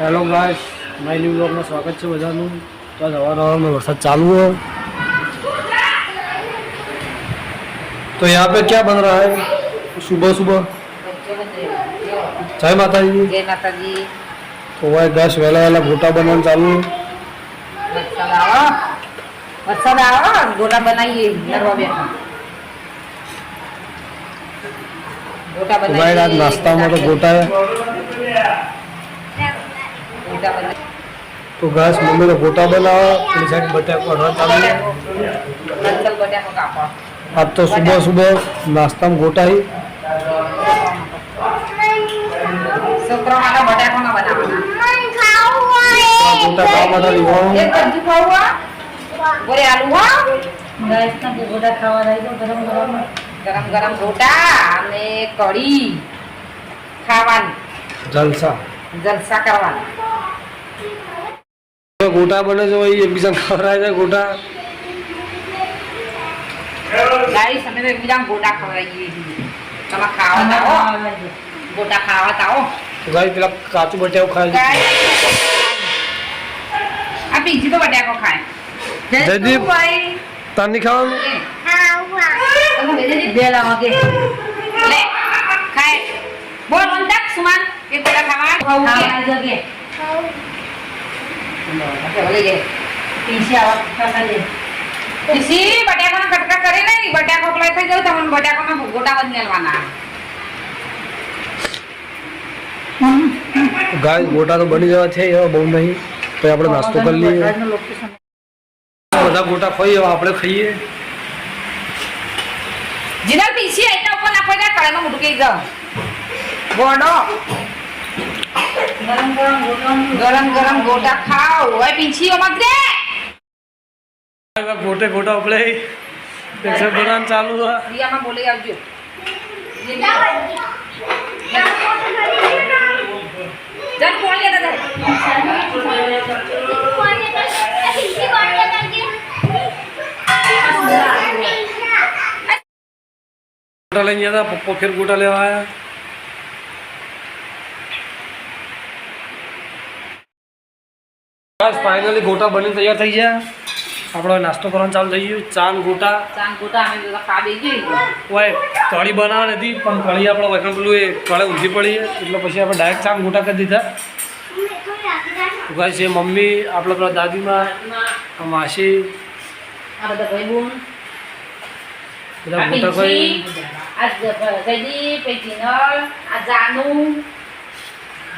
hello guys my new blog में स्वागत છે બધાનું તો આજ હવાર હવારમાં વરસાદ ચાલુ है तो यहाँ पे क्या बन रहा है सुबह सुबह जय माता जी જય માતાજી તો ભાઈ ગેસ વહેલા વહેલા ગોટા બનાવવાનું ચાલુ વરસાદ આવો વરસાદ આવો ગોટા બનાવીએ નરવા બેઠા ગોટા તો ભાઈ આજ નાસ્તામાં તો ગોટા है ગોટા બનાવી તો ઘાસ મમ્મીને ગોટા બનાવો પેલી સાઈડ બટાકો રસ આજ તો સુબહ સુબહ નાસ્તામાં ગોટાઈ. ગોટા ખાવા માટે લીવાનું ગોટા ખાવા ગરમ ગરમ ગરમ ગરમ ગોટા અને કઢી ખાવાની. જલસા. જલસા કરવાના. ગોટા બને છે ભાઈ એકબીજા ખવડાય છે ગોટા. ગાઈસ અમે તો એકબીજા ગોટા ખવડાવીએ છીએ. તમે ખાવા ગોટા ખાવા તાવો તો પેલા કાચું બટાકો ખાય આ બીજી તો બટાકો ખાય. જયદીપ. ભાઈ તાર નહીં ખાવાનું બે જણ કે. લે ખાય. બોલ અંતક સુમાન એક ગોટા ખાવા. કે? બટાકાના કટકા કરે નહીં બટાકો થઈ તમને બટાકાના ગોટા ગાય ગોટા તો બની જવા છે એવા બહુ નહીં. તો આપણે નાસ્તો કરી લઈએ. બધા ગોટા ખાઈએ આપણે ખાઈએ. જીનલ પીસી આઈટા ઉપર નાખો ગયો. કળામાં गरम गरम गोटा खाओ ओए पीछे हो मत रे। गोटे गोटा उपले कैसे बनान चालू हुआ। माँ बोले आज जो। कौन था गोटा लेने था गोटा ले आया। બસ ફાઇનલી ગોટા બની તૈયાર થઈ ગયા. આપણો નાસ્તો કરવાનું ચાલુ થઈ ગયું. ચાન ગોટા. ચાંદ ગોટા અમે બધા ગઈ ઓય કઢી બનાવવાની હતી પણ કઢી આપણે વખણ પેલું એ કળે ઊંધી પડી એટલે પછી આપણે ડાયરેક્ટ ચાંદ ગોટા કરી દીધા. ભાઈ છે મમ્મી આપણે પેલા દાદીમાં માસી. બધા મોટા ભાઈ. આ જયદીપ આ જીનલ આ Janu.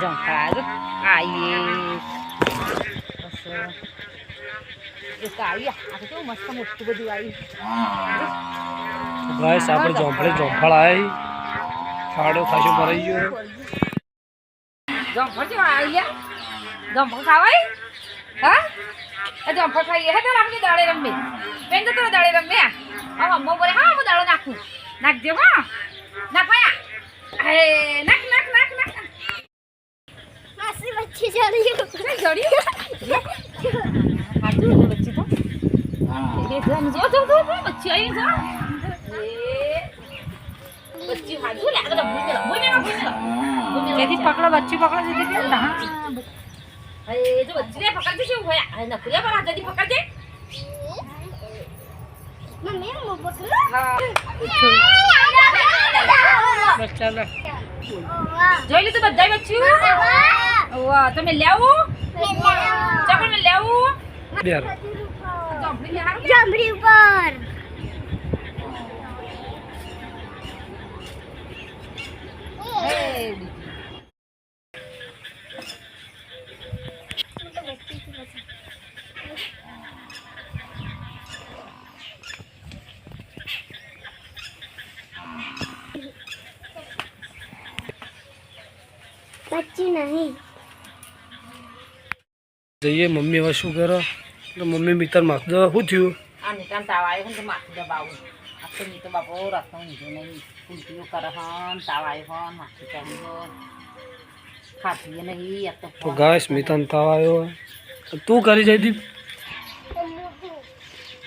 Dhaval Aí. Nossa. Guys આપણે જોંફળે જોંફળ આવી ફાડો ખાસો ભરાઈ ગયો. જમફળ કેવા આવી ગયા જમફળ ખાવાય? હા? એ જમફળ ખાઈએ હે તો આપણે દાળે રમે બેન તો દાળે રમે આ મમ્મો બોલે હા હું દાળો નાખું. નાખજો હા. નાખ પાયા હે નાખ નાખ નાખ. પકડો બચ્ચી પકડો જેથી કે ના એ જો બચ્ચી ને પકડજે શું હોયા આ નકરિયા પર હાથેથી પકડજે મમ્મી હું પકડું હા ચાલો જોઈ લીધું બધાય બચ્ચું વાહ તમે લેવું ચકડ મેં લેવું યાર ચોપડી લે હારું જમરી ઉપર એ બચ્ચી નહીં જઈએ મમ્મી હવે શું કરો? મમ્મી મિત્ર માથું શું થયું? આ નીતાન તાવ આવ્યો તો માથું દબાવું. આ તો ની તો બાપો રસ્તો ઊંધો નહીં. ઉલટીઓ કરે હન તાવ આવ્યો હન માથું ચડી ગયો ખાતી નહીં તો તો ગાય તાવ આવ્યો તું કરી જયદીપ?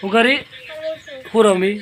હું કરી? હું રમી?